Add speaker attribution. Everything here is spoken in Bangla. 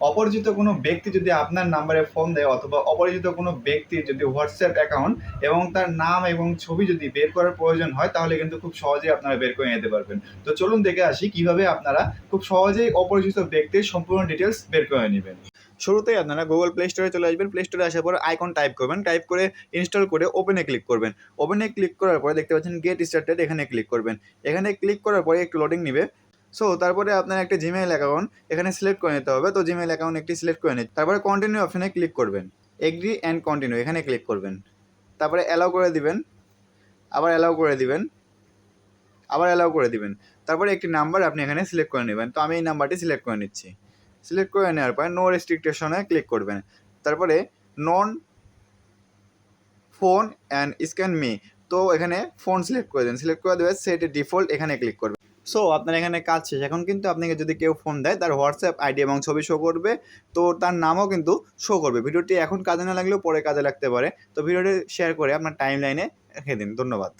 Speaker 1: অপরিচিত কোনো ব্যক্তি যদি আপনার নাম্বারে ফোন দেয় অথবা অপরিচিত কোনো ব্যক্তির যদি হোয়াটসঅ্যাপ অ্যাকাউন্ট এবং তার নাম এবং ছবি যদি বের করার প্রয়োজন হয়, তাহলে কিন্তু খুব সহজেই আপনারা বের করে নিতে পারবেন। তো চলুন দেখে আসি কীভাবে আপনারা খুব সহজেই অপরিচিত ব্যক্তির সম্পূর্ণ ডিটেলস বের করে নেবেন। শুরুতেই আপনারা গুগল প্লে স্টোরে চলে আসবেন। প্লে স্টোরে আসার পর আইকন টাইপ করবেন। টাইপ করে ইনস্টল করে ওপেনে ক্লিক করবেন। ওপেনে ক্লিক করার পরে দেখতে পাচ্ছেন গেট স্টার্টেড এখানে ক্লিক করবেন। এখানে ক্লিক করার পরে একটু লোডিং নেবে। সো তারপরে আপনার একটা জিমেইল অ্যাকাউন্ট এখানে সিলেক্ট করে নিতে হবে। তো জিমেইল অ্যাকাউন্ট একটি সিলেক্ট করে নিতে তারপরে কন্টিনিউ অপশনে ক্লিক করবেন। এগ্রি অ্যান্ড কন্টিনিউ এখানে ক্লিক করবেন। তারপরে অ্যালাউ করে দিবেন। আবার অ্যালাউ করে দিবেন। আবার অ্যালাউ করে দিবেন। তারপরে একটি নাম্বার আপনি এখানে সিলেক্ট করে নেবেন। তো আমি এই নাম্বারটি সিলেক্ট করে নিচ্ছি। সিলেক্ট করে নেওয়ার পরে নো রেস্ট্রিকটেশনে ক্লিক করবেন। তারপরে non phone and scan me তো এখানে ফোন সিলেক্ট করে দেন। সিলেক্ট করে দেবে সেট ডিফল্ট এখানে ক্লিক করবেন। সো আপনার এখানে কাজ শেষ। এখন কিন্তু আপনাকে যদি কেউ ফোন দেয়, তার হোয়াটসঅ্যাপ আইডি এবং ছবি শো করবে, তো তার নামও কিন্তু শো করবে। ভিডিওটি এখন কাজে না লাগলেও পরে কাজে লাগতে পারে। তো ভিডিওটি শেয়ার করে আপনার টাইম লাইনে রেখে দিন। ধন্যবাদ।